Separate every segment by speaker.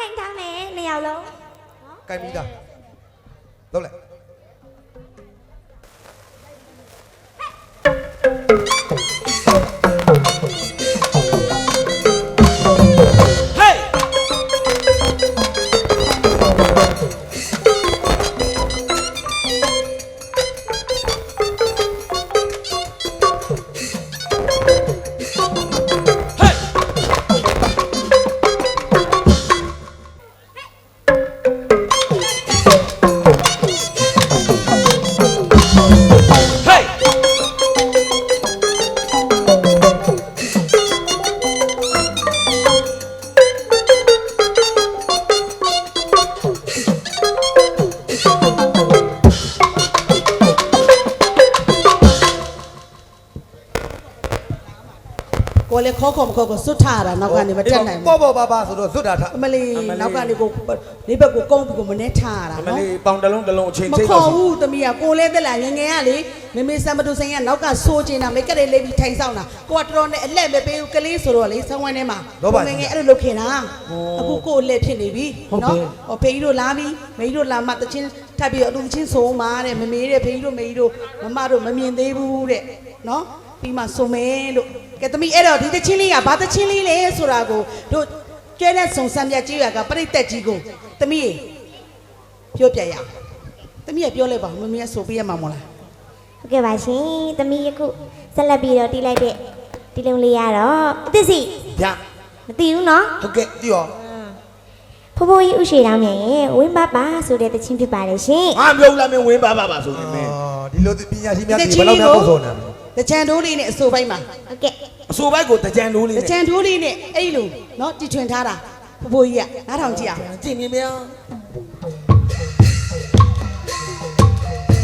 Speaker 1: ကင်ထားမယ်နှစ်ယောက်လုံး
Speaker 2: ကိုလ
Speaker 3: ည်းခေါ်ခေါ်မခေါ်ခေါ်စွတ်ထားတာနောက်ကနေမတက်နိုင်ဘူး
Speaker 2: ပေါ့ပေါ့ပါပါဆိုတော့ဇွတ်တာထ
Speaker 3: အမလီနောက်ကနေကိုလေးဘက်ကိုကုန်းပြီးကိုမနဲ့ထားတာ
Speaker 4: အမ
Speaker 3: နော်
Speaker 4: လေးပေါင်တစ်လုံးတစ်လုံးအချိန်
Speaker 3: မ
Speaker 4: ချိန်
Speaker 3: ခေါ်
Speaker 4: တော့ရှိ
Speaker 3: ဘူးသမီးကကိုလည်းတက်လာငယ်ငယ်ကလေမမေစံမတူဆိုင်ကနောက်ကဆိုးကျင်တာမိတ်ကလေးလေးပြီးထိုင်ဆောင်တာကိုကတော်တော်နဲ့အလက်မပေးဘူးကလေးဆိုတော့လေဆောင်းဝိုင်းထဲမှာငယ်ငယ်အဲ့လိုလုပ်ခင်တာအခုကိုလက်ဖြစ်နေပြီနော်ဟောဖေကြီးတို့လာပြီမေကြီးတို့လာမှတချင်းထပ်ပြီးတော့အတူချင်းဆိုမှာတဲ့မမေတဲ့ဖေကြီးတို့မေကြီးတို့မမတို့မမြင်သေးဘူးတဲ့နော်ပြီးမှဆိုမယ်လို့ ကဲသမီးအဲ့တော့ဒီတချင်းလေးကဘာတချင်းလေးလဲဆိုတာကိုတို့ကျဲတဲ့စုံစမ်းပြကြည့်ရကပြိတက်ကြီးကိုသမီးပြောပြရအောင်။တမီးကပြောလိုက်ပါမမေကဆိုပေးရမှာမို့လား
Speaker 1: ဟုတ်ကဲ့ပါရှင်သမီးယခုဆက်လက်ပြီးတော့တီးလိုက်တဲ့တီးလုံးလေးရတော့အသစ်စီ
Speaker 4: ဗျ
Speaker 1: မသိဘူးနော်
Speaker 4: ဟုတ်ကဲ့
Speaker 2: ကြည့်ရော
Speaker 1: ဖိုးဖိုးကြီးဥရှိတောင်းမြန်ရဲ့ဝင်းပါပါဆိုတဲ့တချင်းဖြစ်ပါတယ်ရှင်
Speaker 4: ငါပြောလာမင်းဝင်းပါပါပါဆိုရင်မင်း
Speaker 2: အော်ဒီလိုပညာရှိများဒီဘယ်လောက်များပုံစုံနေလဲ။
Speaker 3: တချန်တိုးလေးနဲ့အဆိုပိုင်းမှာ
Speaker 1: ဟုတ်ကဲ့
Speaker 4: အစိုးဘက်ကိုတကြံတိုးလေး
Speaker 3: တ
Speaker 4: နဲ့
Speaker 3: ချန်တိုးလေးနဲ့အဲ့ဒီလိုနော်တီထွင်ထားတာဖိုးဖိုးကြီးကနားထောင်ကြည့်အောင်
Speaker 4: ကြည့်မြင်မြင်။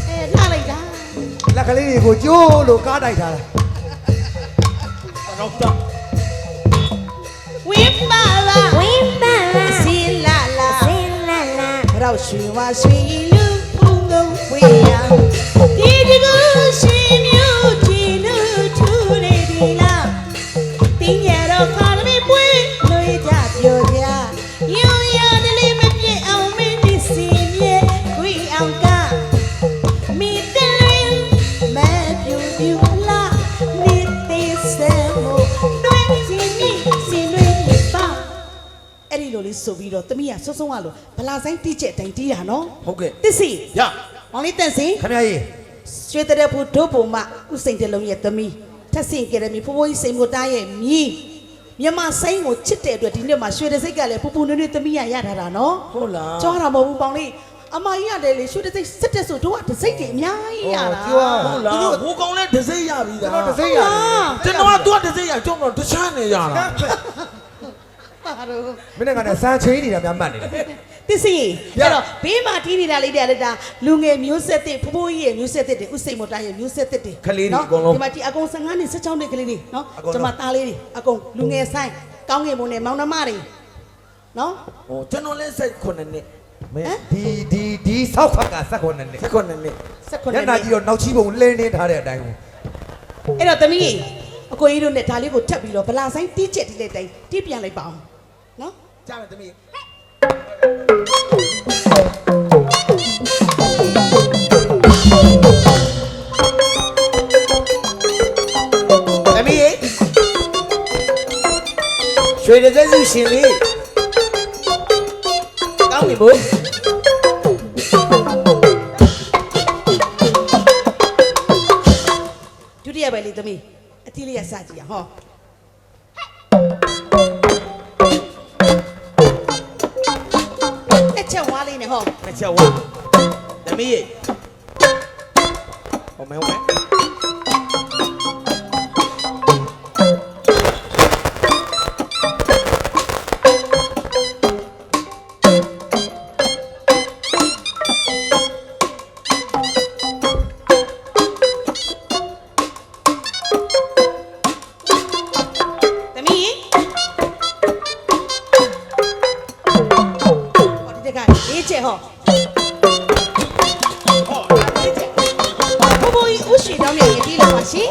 Speaker 3: အဲလှလိုက်တာ
Speaker 2: လက်ကလေးတွေကိုကျိုးလို့ကားတိုက်ထားတာ
Speaker 4: တော့တော့
Speaker 3: ဝင်းပါလာ
Speaker 1: ဝင်းပါပါ
Speaker 3: စီလာလာ
Speaker 1: စင်လာလာ
Speaker 3: ရောက်ရွှေဝါရွှေ ဒီလိုလေးဆိုပြီးတော့တမီးကစုံစုံကလို့ဗလာဆိုင်တိကျက်တိုင်တီးတာနော်
Speaker 4: ဟုတ်ကဲ့
Speaker 3: တစ်စီ
Speaker 4: ရ
Speaker 3: မောင်လေးတန့်စင်
Speaker 2: ခင်ဗျာကြီး
Speaker 3: ရွှေတရက်ဘူးဒုပုံမဥစိန်တလုံးရဲ့တမီးထက်စင်ကြရမီဖိုးဖိုးကြီးစိန်မတားရဲ့မြီးမြန်မာဆိုင်ကိုချစ်တဲ့အတွက်ဒီနေ့မှာရွှေတစိတ်ကလည်းပူပူနွေ့နွေ့တမီးရရထားတာနော်
Speaker 4: ဟုတ်လား
Speaker 3: ကြောတာမဟုတ်ဘူးပေါင်လေးအမကြီးရတယ်လေရွှေတစိတ်စစ်တဲ့ဆိုတို့ကတစိတ်တွေအများကြီးရတာ
Speaker 4: ဟုတ်လားဟိုကောင်လည်းဒစိရပြီ
Speaker 2: ကျွန်
Speaker 4: သား
Speaker 2: တော်တစ်စိမ့်ရတယ်
Speaker 4: ကျွန်တော်ကသူကဒစိရကျွန်တော်တခြားနေရတာ
Speaker 3: ပါ တော့
Speaker 2: မင်းကလည်းစမ်းချိန်နေတာများမှတ်နေတယ်
Speaker 3: တစ္စည်းအဲ့တော့ဘေးမှာတီးနေတာလေးတဲ့လည်းဒါလူငယ်မျိုးဆက်တဲ့ဖိုးဖိုးကြီးရဲ့မျိုးဆက်တဲ့ဥစိန်မတားရဲ့မျိုးဆက်တဲ့ဒီမှာဒီအကုန်15နှစ်16နှစ်ကလေးတွေနော်ကျွန်မသားလေးတွေအကုန်လူငယ်ဆိုင်ကောင်းငယ်မုံနဲ့မောင်နှမတွေနော်
Speaker 4: ဟိုကျွန်တော်လည်းစိတ်ခုနှစ်နှစ်
Speaker 2: မင်းဒီဒီဒီဆောက်ဖက်ကစက်ခွန်နေနေ
Speaker 4: စိတ်ခုနှစ်နှစ်
Speaker 3: 16
Speaker 2: ည
Speaker 3: နှစ်
Speaker 2: နာကြီးတော့နောက်ချီပုံလင်းနေထားတဲ့အတိုင်းကို
Speaker 3: အဲ့တော့သမီးအကိုကြီးတို့နဲ့ဒါလေးကိုထပ်ပြီးတော့ဗလာဆိုင်တီးချက်တီးလိုက်တိုင်းတီးပြန်လိုက်ပါအောင် နော်
Speaker 4: ကြားမယ်သမီးသမီးရေရွှေတဲ့စုရှင်လေးကောင်းပြီဘို့
Speaker 3: ဒုတိယပဲလေသမီးအတီးလေးရစကြည့်အောင်ဟော ချက်ဝါးလေးနဲ့ဟော
Speaker 4: နှစ်ချက်ဝါသမီးရေဟောမဲဟောမဲ
Speaker 3: ပါရှင်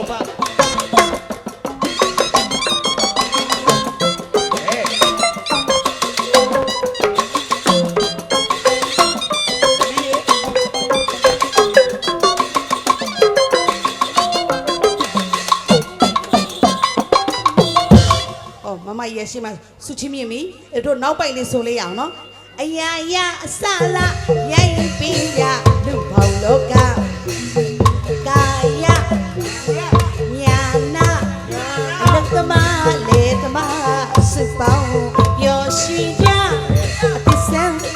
Speaker 3: မမရဲ့ရှိမစုချင်းမြင်ပြီအဲ့တို့နောက်ပိုက်လေးဆိုလေးရအောင်နော်အယားယာအစလာရိုင်းပင်ရလူပေါင်းလောက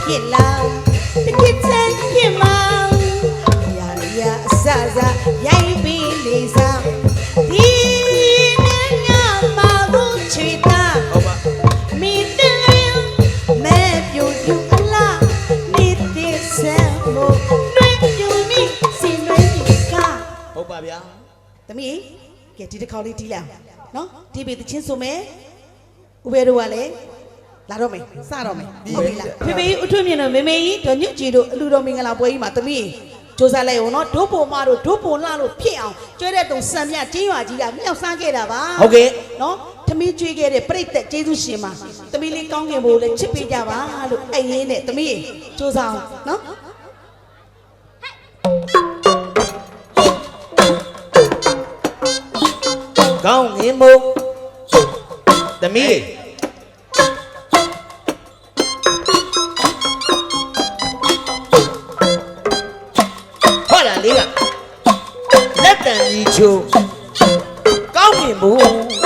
Speaker 3: ဖြစ်လာတကစ်တဲ့ဖြစ်မောင်ရာရာအစစာရိုက်ပြီးလေးစားဒီနေ့ညမှာဘူးချီတာ
Speaker 4: ဟုတ်ပါ
Speaker 3: မိတယ်မဲပြူပြူအလားနေတဲ့ဆမ်မို့နှွေးပြူမိစင်နှွေးပြက
Speaker 4: ဟုတ်ပါဗျာ
Speaker 3: သမီးကဲဒီတစ်ခေါက်လေးတီးလိုက်အောင်နော်တီးပြီးတချင်းဆိုမယ်ဥပေတို့ကလည်း လာတော့မယ်စတော့မယ်ဟုတ်ပြီလားဖေဖေဥထွေးမြင်တော့မေမေကြီးဒေါ်ညွတ်ကြီးတို့အလူတော်မင်္ဂလာပွဲကြီးမှာသမီးစူးစမ်းလိုက်အောင်နော်ဒိုးပုံမတို့ဒိုးပုံလာလို့ဖြစ်အောင်ကျွဲတဲ့တုံစံမြကျင်းရွာကြီးကမြောက်ဆန်းခဲ့တာပါ
Speaker 4: ဟုတ်ကဲ့
Speaker 3: နော်သမီးကျွေးခဲ့တဲ့ပြိတ္တကျေးဇူးရှင်ပါသမီးလေးကောင်းငင်ဖို့လည်းချစ်ပေးကြပါလို့အဲ့ရင်းနဲ့သမီးစူးစမ်းအောင်နော်
Speaker 4: ကောင်းငင်မို့သမီး ရှိုးကောင်းမြင်ဖို့